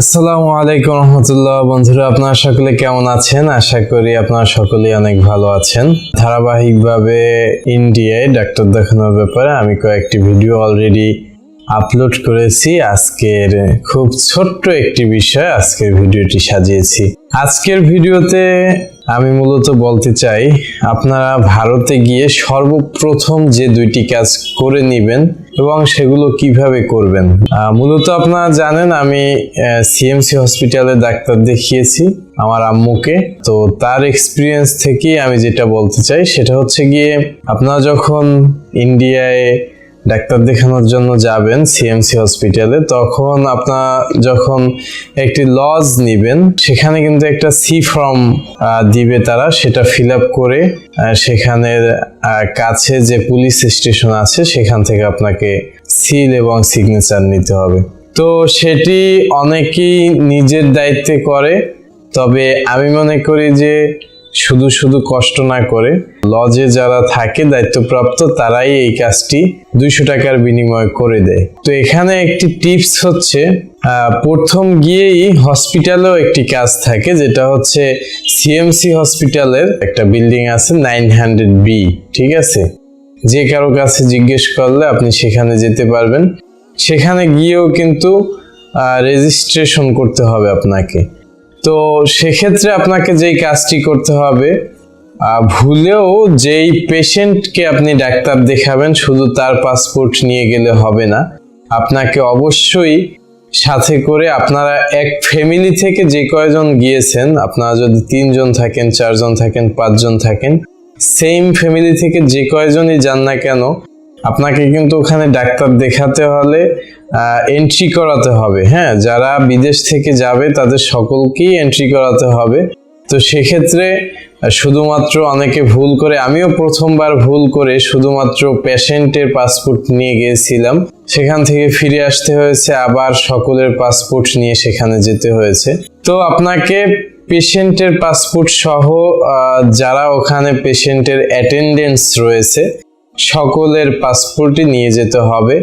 আসসালামু আলাইকুম রহমতুল্লাহ। বন্ধুরা, আপনারা সকলে কেমন আছেন? আশা করি আপনারা সকলেই অনেক ভালো আছেন। ধারাবাহিকভাবে ইন্ডিয়ায় ডাক্তার দেখানোর ব্যাপারে আমি কয়েকটি ভিডিও অলরেডি আপলোড করেছি। আজকের খুব ছোট্ট একটি বিষয়, আজকের ভিডিওটি সাজিয়েছি। আজকের ভিডিওতে আমি মূলত বলতে চাই, আপনারা ভারতে গিয়ে সর্বপ্রথম যে দুইটি কাজ করে নেবেন এবং সেগুলো কীভাবে করবেন? মূলত আপনারা জানেন, আমি সিএমসি হসপিটালে ডাক্তার দেখিয়েছি, আমার আম্মুকে। তো তার এক্সপিরিয়েন্স থেকে আমি যেটা বলতে চাই, সেটা হচ্ছে গিয়ে, আপনারা যখন ইন্ডিয়ায় ডাক্তার দেখানোর জন্য যাবেন সিএমসি হসপিটালে তখন আপনার যখন একটি লজ নিবেন, সেখানে কিন্তু একটা সি ফর্ম দিবে তারা, সেটা ফিল আপ করে সেখানের কাছে যে পুলিশ স্টেশন আছে, সেখান থেকে আপনাকে সিল এবং সিগনেচার নিতে হবে। তো সেটি অনেকেই নিজের দায়িত্বে করে, তবে আমি মনে করি যে শুধু শুধু কষ্ট না করে লজে যারা থাকে দায়িত্বপ্রাপ্ত, তারাই এই কাজটি দুইশো টাকার বিনিময় করে দেয়। তো এখানে একটি টিপস হচ্ছে প্রথম গিয়েই হসপিটালেও একটি কাজ থাকে, যেটা হচ্ছে সিএমসি হসপিটালের একটা বিল্ডিং আছে নাইন হান্ড্রেড বি, ঠিক আছে? যে কারও কাছে জিজ্ঞেস করলে আপনি সেখানে যেতে পারবেন। সেখানে গিয়েও কিন্তু রেজিস্ট্রেশন করতে হবে আপনাকে। তো সেক্ষেত্রে আপনাকে যেই কাজটি করতে হবে ভুলেও যেই পেশেন্টকে আপনি ডাক্তার দেখাবেন, শুধু তার পাসপোর্ট নিয়ে গেলে হবে না, আপনাকে অবশ্যই সাথে করে আপনারা এক ফ্যামিলি থেকে যে কয়জন গিয়েছেন, আপনারা যদি তিনজন থাকেন, চারজন থাকেন, পাঁচজন থাকেন সেম ফ্যামিলি থেকে যে কয়জনই যান না কেন আপনাকে কিন্তু ওখানে ডাক্তার দেখাতে হলে এন্ট্রি করাতে হবে। হ্যাঁ যারা বিদেশ থেকে যাবে, তাদের সকলকেই এন্ট্রি করাতে হবে। তো সেক্ষেত্রে শুধুমাত্র অনেকে ভুল করে, আমিও প্রথমবার ভুল করে শুধুমাত্র পেশেন্টের পাসপোর্ট নিয়ে গিয়েছিলাম। সেখান থেকে ফিরে আসতে হয়েছে, আবার সকলের পাসপোর্ট নিয়ে সেখানে যেতে হয়েছে। তো আপনাকে পেশেন্টের পাসপোর্ট সহ যারা ওখানে পেশেন্টের অ্যাটেন্ডেন্স রয়েছে সকলের পাসপোর্টই নিয়ে যেতে হবে।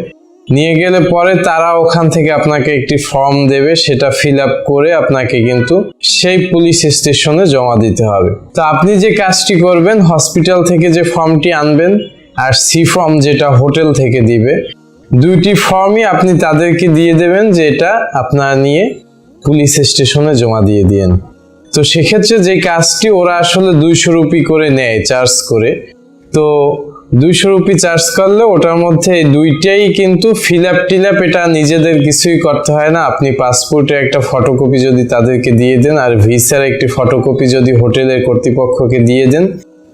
নিয়ে গেলে পরে তারা ওখান থেকে আপনাকে একটি ফর্ম দেবে, সেটা ফিল আপ করে আপনাকে কিন্তু সেই পুলিশ স্টেশনে জমা দিতে হবে। তো আপনি যে কাজটি করবেন, হসপিটাল থেকে যে ফর্মটি আনবেন আর সি ফর্ম যেটা হোটেল থেকে দিবে, দুইটি ফর্মই আপনি তাদেরকে দিয়ে দেবেন যে এটা আপনারা নিয়ে পুলিশ স্টেশনে জমা দিয়ে দিয়েন। তো সেক্ষেত্রে যে কাজটি ওরা আসলে দুইশো রুপি করে নেয়, চার্জ করে। তো দুইশো রুপি চার্জ করলে ওটার মধ্যে দুইটাই কিন্তু ফিল আপ টিল আপ এটা নিজেদের কিছুই করতে হয় না। আপনি পাসপোর্টের একটা ফটোকপি যদি তাদেরকে দিয়ে দেন আর ভিসার একটি ফটোকপি যদি হোটেলের কর্তৃপক্ষকে দিয়ে দেন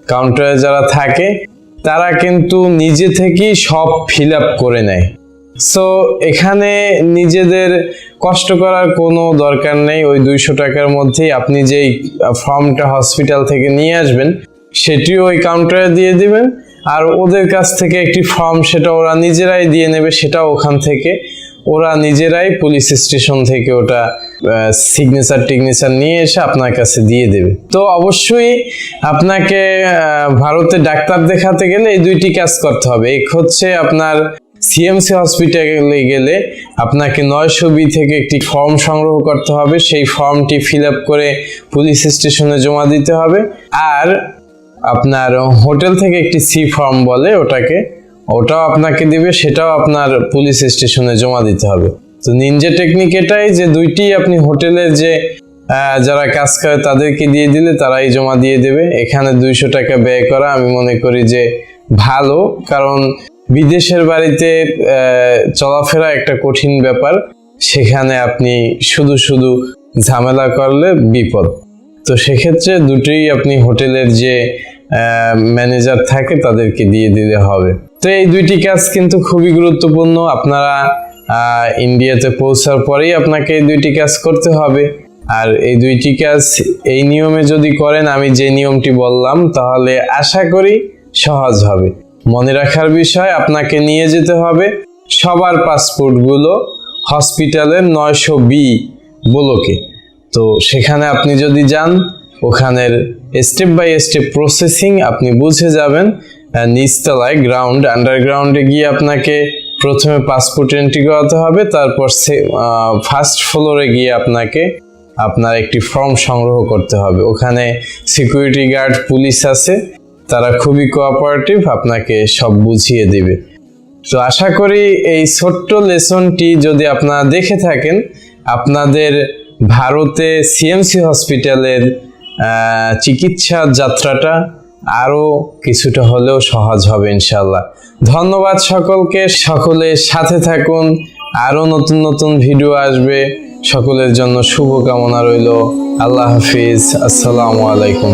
কাউন্টারে যারা থাকে, তারা কিন্তু নিজে থেকেই সব ফিল আপ করে নেয়। সো এখানে নিজেদের কষ্ট করার কোনো দরকার নেই। ওই দুইশো টাকার মধ্যেই আপনি যেই ফর্মটা হসপিটাল থেকে নিয়ে আসবেন, সেটিও ওই কাউন্টারে দিয়ে দিবেন। আর ওদের কাছ থেকে একটি ফর্ম সেটা ওরা নিজেরাই দিয়ে নেবে, সেটা ওখান থেকে। ওরা নিজেরাই পুলিশ স্টেশন থেকে ওটা সিগনেচার টিগনেচার নিয়ে এসে আপনার কাছে দিয়ে দেবে। তো অবশ্যই আপনাকে ভারতে ডাক্তার দেখাতে গেলে এই দুইটি কাজ করতে হবে। এক হচ্ছে আপনার সিএমসি হসপিটালে গেলে আপনাকে নয়শো বি থেকে একটি ফর্ম সংগ্রহ করতে হবে। সেই ফর্মটি ফিল আপ করে পুলিশ স্টেশনে জমা দিতে হবে। আর আপনার হোটেল থেকে একটি সি ফর্ম বলে ওটাকে, ওটাও আপনাকে দিবে, সেটাও আপনার পুলিশ স্টেশনে জমা দিতে হবে। তো নিনজা টেকনিক এটাই যে দুইটি আপনি হোটেলের যে যারা কাজ করে তাদেরকে দিয়ে দিলে তারাই জমা দিয়ে দেবে। এখানে দুইশো টাকা ব্যয় করা আমি মনে করি যে ভালো, কারণ বিদেশের বাড়িতে চলাফেরা একটা কঠিন ব্যাপার। সেখানে আপনি শুধু শুধু ঝামেলা করলে বিপদ। তো সেক্ষেত্রে দুটোই আপনি হোটেলের যে ম্যানেজার থাকে, তাদেরকে দিয়ে দিলে হবে। তো এই দুইটি কাজ কিন্তু খুবই গুরুত্বপূর্ণ। আপনারা ইন্ডিয়াতে পৌঁছার পরেই আপনাকে এই দুইটি কাজ করতে হবে। আর এই দুইটি কাজ এই নিয়মে যদি করেন, আমি যে নিয়মটি বললাম, তাহলে আশা করি সহজ হবে। মনে রাখার বিষয়, আপনাকে নিয়ে যেতে হবে সবার পাসপোর্টগুলো হসপিটালের নয়শো বি ব্লকে। তো সেখানে আপনি যদি যান ওখানের স্টেপ বাই স্টেপ প্রসেসিং আপনি বুঝে যাবেন নিচতলায় গ্রাউন্ড আন্ডারগ্রাউন্ডে গিয়ে আপনাকে প্রথমে পাসপোর্ট এন্ট্রি করাতে হবে, তারপর ফার্স্ট ফ্লোরে গিয়ে আপনাকে আপনার একটি ফর্ম সংগ্রহ করতে হবে। ওখানে সিকিউরিটি গার্ড পুলিশ আছে, তারা খুবই কোঅপারেটিভ আপনাকে সব বুঝিয়ে দিবে। তো আশা করি এই ছোট্ট লেসনটি যদি আপনারা দেখে থাকেন, আপনাদের ভারতে সিএমসি হসপিটালের চিকিৎসা যাত্রাটা আরও কিছুটা হলেও সহজ হবে ইনশাল্লাহ ধন্যবাদ সকলকে সকলের সাথে থাকুন আরও নতুন নতুন ভিডিও আসবে। সকলের জন্য শুভকামনা রইল। আল্লাহ হাফিজ, আসসালামু আলাইকুম।